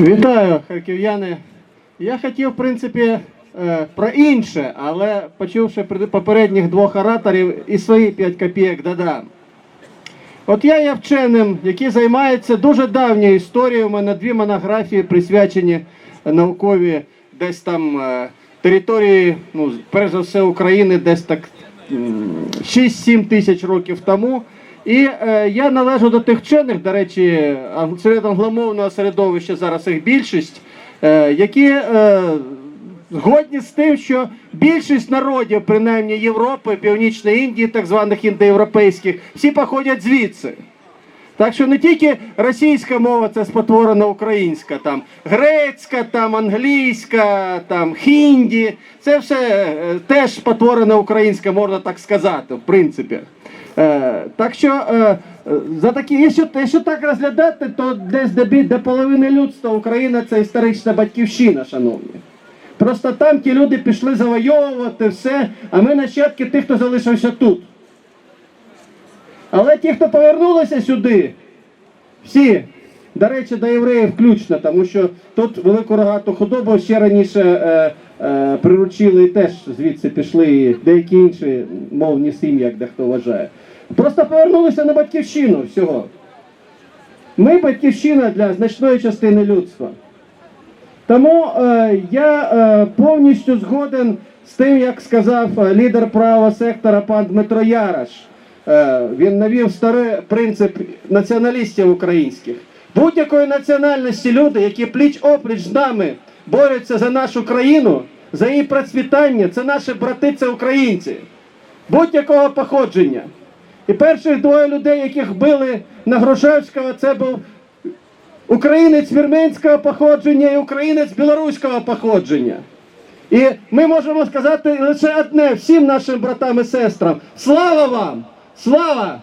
Вітаю, харків'яни. Я хотів, в принципі, е, про інше, але почувши попередніх двох ораторів і свої 5 копійок додам. От я є вченим, який займається дуже давньою історією. У мене дві монографії присвячені наукові десь там е, території, ну, перш за все, України, десь так м, 6-7 тисяч років тому. І е, я належу до тих вчених, до речі, серед англомовного середовища зараз їх більшість, е, які е, згодні з тим, що більшість народів, принаймні Європи, Північної Індії, так званих індоєвропейських, всі походять звідси. Так що не тільки російська мова це спотворена українська, там грецька, там англійська, там хінді, це все е, теж спотворена українська, можна так сказати, в принципі. Е, так що е, за такі, якщо, якщо так розглядати, то десь бі- до половини людства Україна це історична батьківщина, шановні. Просто там ті люди пішли завойовувати все, а ми нащадки тих, хто залишився тут. Але ті, хто повернулися сюди, всі, до речі, до євреїв включно, тому що тут велику рогату худобу ще раніше е, е, приручили і теж звідси пішли деякі інші мовні сім'ї, як дехто вважає. Просто повернулися на батьківщину всього. Ми батьківщина для значної частини людства. Тому е, я е, повністю згоден з тим, як сказав е, лідер правого сектора пан Дмитро Яраш. Е, він навів старий принцип націоналістів українських. Будь-якої національності люди, які пліч опліч з нами борються за нашу країну, за її процвітання, це наші брати, це українці. Будь-якого походження. І перших двоє людей, яких били на Грушевського, це був українець вірменського походження і українець білоруського походження. І ми можемо сказати лише одне всім нашим братам і сестрам: слава вам! Слава!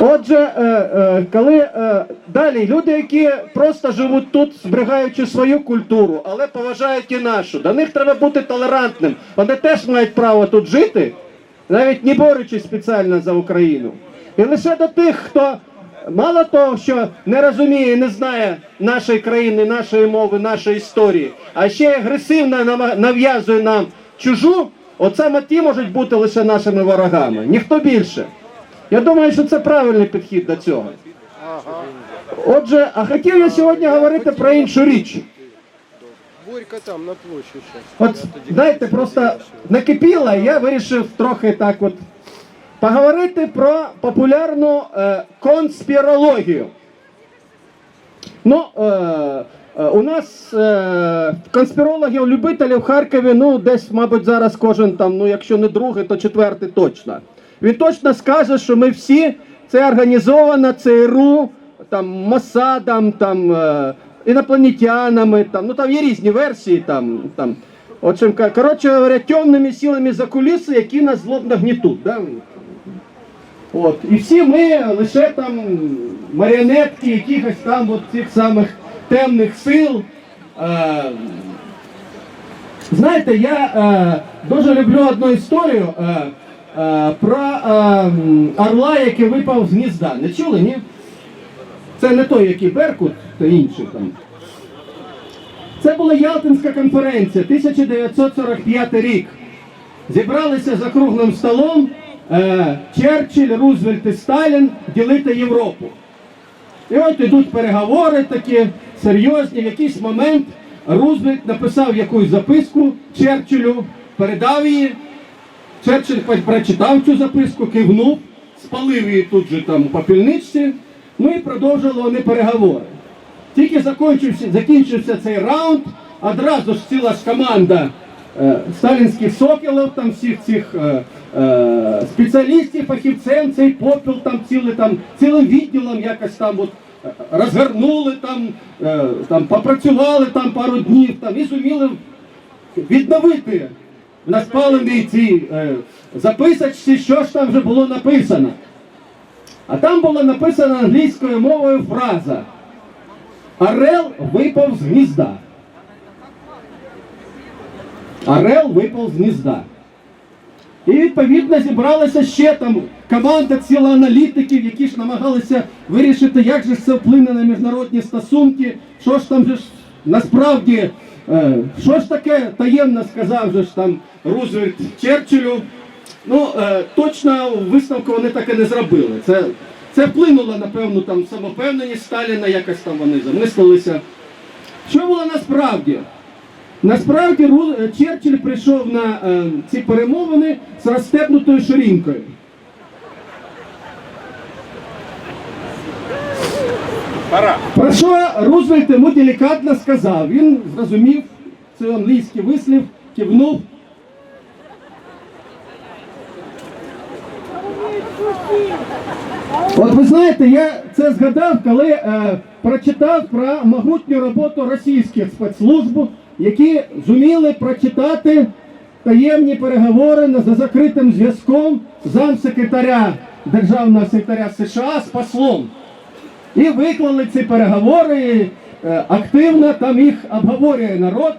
Отже, е, е, коли е, далі люди, які просто живуть тут, зберігаючи свою культуру, але поважають і нашу, до них треба бути толерантним. Вони теж мають право тут жити, навіть не борючись спеціально за Україну. І лише до тих, хто мало того, що не розуміє, не знає нашої країни, нашої мови, нашої історії, а ще агресивно нав'язує нам чужу, от саме ті можуть бути лише нашими ворогами. Ніхто більше. Я думаю, що це правильний підхід до цього. Отже, а хотів я сьогодні говорити про іншу річ. Борька там на площі. От знаєте, просто накипіло, і я вирішив трохи так от поговорити про популярну е, конспірологію. Ну, е, е, у нас е, конспірологів, любителів в Харкові, ну, десь, мабуть, зараз кожен там, ну, якщо не другий, то четвертий точно. Він точно скаже, що ми всі це організовано ЦРУ, там, Мосадом, там, е, інопланетянами, там, ну там є різні версії. Там, там. Ка- коротше говоря, темними силами за куліси, які нас злобно гнітуть. Да? От. І всі ми лише там маріонетки якихось там от цих самих темних сил. Е, знаєте, я е, дуже люблю одну історію е, про е, орла, який випав з гнізда. Не чули, ні? Це не той, який Беркут, то інший там. Це була Ялтинська конференція, 1945 рік. Зібралися за круглим столом е, Черчилль, Рузвельт і Сталін ділити Європу. І от ідуть переговори такі серйозні. В якийсь момент Рузвельт написав якусь записку Черчиллю, передав її. Черчилль хоч прочитав цю записку, кивнув, спалив її тут же там у попільничці. Ну і продовжили вони переговори. Тільки закінчився, закінчився цей раунд, одразу ж ціла ж команда е, сталінських соколів, там всіх цих е, е, спеціалістів, фахівцем, цей попіл там цілий там цілим відділом якось там от е, розгорнули, там, е, там попрацювали там пару днів там і зуміли відновити на спаленій цій е, записочці, що ж там вже було написано. А там була написана англійською мовою фраза. Орел випав з гнізда. Орел випав з гнізда. І відповідно зібралася ще там команда ціла аналітиків, які ж намагалися вирішити, як же це вплине на міжнародні стосунки, що ж там же ж насправді, що ж таке таємно сказав же ж там Рузвельт Черчиллю. Ну, е, точно висновку вони так і не зробили. Це, це вплинуло, напевно, там самопевненість Сталіна, якось там вони замислилися. Що було насправді? Насправді е, Черчилль прийшов на е, ці перемовини з розстебнутою ширинкою. Про що Рузвельт йому делікатно сказав? Він зрозумів цей англійський вислів, кивнув. От ви знаєте, я це згадав, коли е, прочитав про могутню роботу російських спецслужб, які зуміли прочитати таємні переговори за закритим зв'язком замсекретаря державного секретаря США з послом. І виклали ці переговори е, активно, там їх обговорює народ.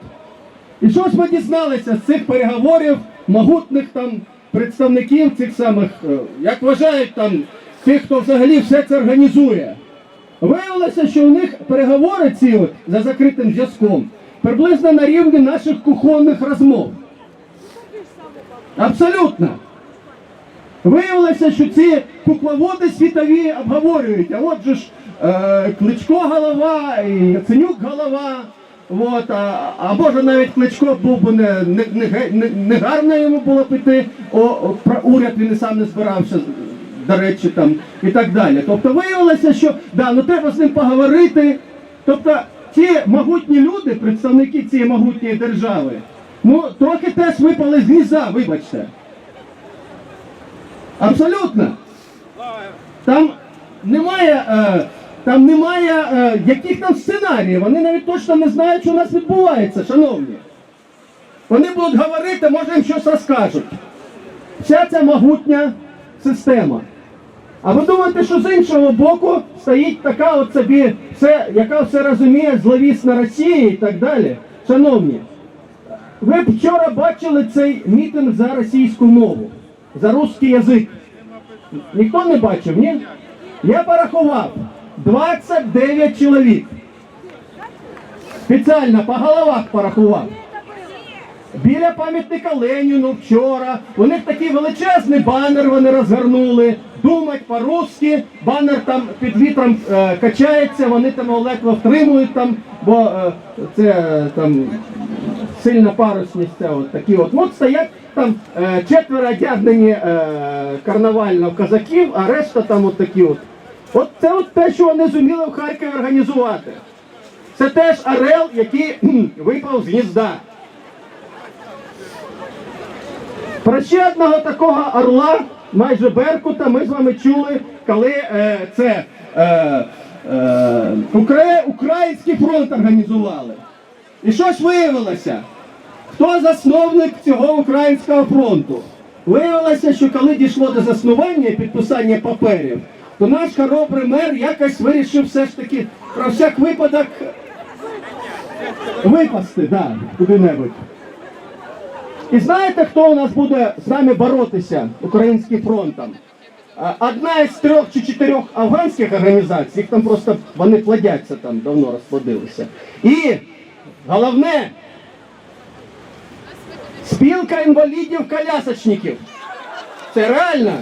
І що ж ми дізналися з цих переговорів могутних там представників цих самих, е, як вважають там тих, хто взагалі все це організує? Виявилося, що у них переговори ці от за закритим зв'язком приблизно на рівні наших кухонних розмов. Абсолютно. Виявилося, що ці кукловоди світові обговорюють. А от же ж Кличко голова і Яценюк голова. От, а, а може навіть Кличко був би не, не, не, не, гарно йому було піти, о, про уряд він і сам не збирався, до речі, там і так далі. Тобто виявилося, що да, ну треба з ним поговорити. Тобто ті могутні люди, представники цієї могутньої держави, ну трохи теж випали з гніза, вибачте. Абсолютно. Там немає, е, там немає е, яких там сценаріїв. Вони навіть точно не знають, що у нас відбувається, шановні. Вони будуть говорити, може їм щось розкажуть. Вся ця могутня система. А ви думаєте, що з іншого боку стоїть така от собі, все, яка все розуміє, зловісна Росія і так далі. Шановні, ви б вчора бачили цей мітинг за російську мову, за русський язик. Ніхто не бачив, ні? Я порахував 29 чоловік. Спеціально по головах порахував. Біля пам'ятника Леніну вчора. У них такий величезний банер вони розгорнули. Думать по-русски. Банер там під вітром е, качається, вони там ледве втримують там, бо е, це е, там сильна парусність. Це от такі от. От стоять там е, четверо одягнені е, карнавально козаків, а решта там от такі от. От це от те, що вони зуміли в Харкові організувати. Це теж орел, який випав з гнізда. Про ще одного такого орла, майже Беркута, ми з вами чули, коли е, це е, е, Укра... Український фронт організували. І що ж виявилося? Хто засновник цього українського фронту? Виявилося, що коли дійшло до заснування і підписання паперів, то наш хоробрий мер якось вирішив все ж таки про всяк випадок випасти, да, куди-небудь. І знаєте, хто у нас буде з нами боротися українським фронтом? Одна із трьох чи чотирьох афганських організацій, їх там просто вони плодяться там, давно розплодилися. І головне, спілка інвалідів-колясочників. Це реально.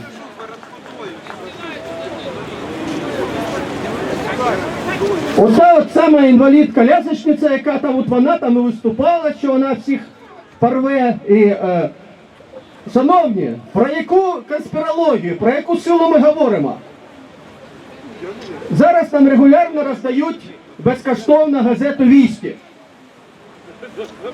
Оце от сама інвалід-колясочниця, яка там от вона там і виступала, що вона всіх порве. І, е, шановні, про яку конспірологію, про яку силу ми говоримо? Зараз там регулярно роздають безкоштовно газету «Вісті».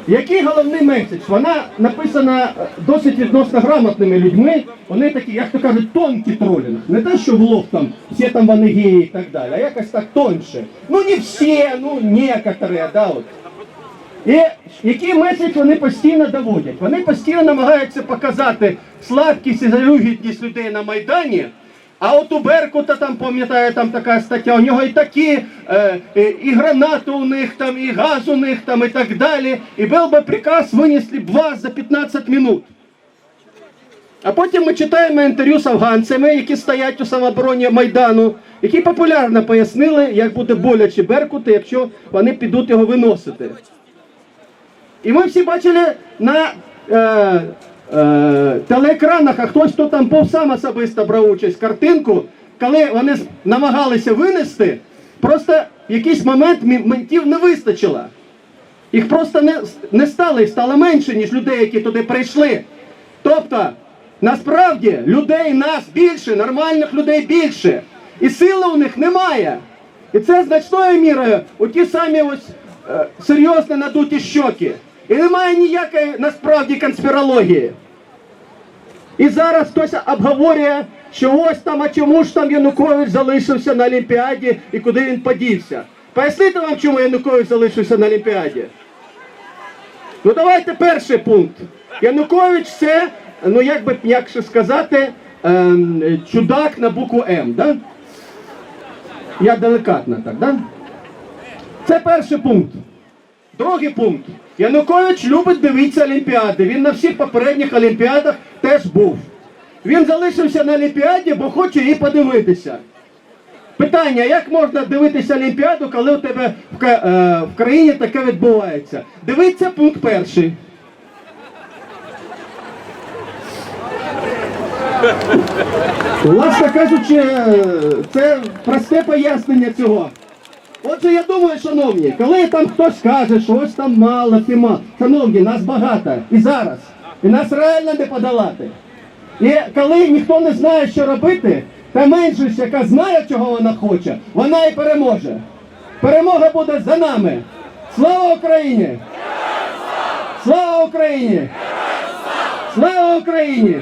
Який головний меседж? Вона написана е, досить відносно грамотними людьми. Вони такі, як то кажуть, тонкий тролінг. Не те, що в лоб там, всі там вони геї і так далі, а якось так тоньше. Ну не всі, ну некоторые, да, от. І який меседж вони постійно доводять? Вони постійно намагаються показати слабкість і залюгідність людей на Майдані. А от у Беркута там, пам'ятаю, там така стаття, у нього і такі, е, і, гранати у них там, і газ у них там, і так далі. І був би приказ, винесли б вас за 15 минут. А потім ми читаємо інтерв'ю з афганцями, які стоять у самообороні Майдану, які популярно пояснили, як буде боляче Беркути, якщо вони підуть його виносити. І ми всі бачили на е, телеекранах, а хтось хто там був сам особисто брав участь картинку, коли вони намагалися винести, просто в якийсь момент ментів не вистачило. Їх просто не, не стало, їх стало менше, ніж людей, які туди прийшли. Тобто, насправді людей нас більше, нормальних людей більше. І сили у них немає. І це значною мірою у ті самі ось е, серйозно надуті щоки. І немає ніякої насправді конспірології. І зараз хтось обговорює, що ось там, а чому ж там Янукович залишився на Олімпіаді і куди він подівся. Пояснити вам, чому Янукович залишився на Олімпіаді? Ну давайте перший пункт. Янукович це, ну як би м'якше сказати, ем, чудак на букву М, да? Я делікатно так, да? Це перший пункт. Другий пункт. Янукович любить дивитися Олімпіади. Він на всіх попередніх Олімпіадах теж був. Він залишився на Олімпіаді, бо хоче її подивитися. Питання, як можна дивитися Олімпіаду, коли у тебе в, е, в країні таке відбувається? Дивіться пункт перший. Власне кажучи, е, це просте пояснення цього. Отже, я думаю, шановні, коли там хтось каже, що ось там мало, ти мало. Шановні, нас багато і зараз. І нас реально не подолати. І коли ніхто не знає, що робити, та меншість, яка знає, чого вона хоче, вона і переможе. Перемога буде за нами. Слава Україні! Слава Україні! Слава Україні!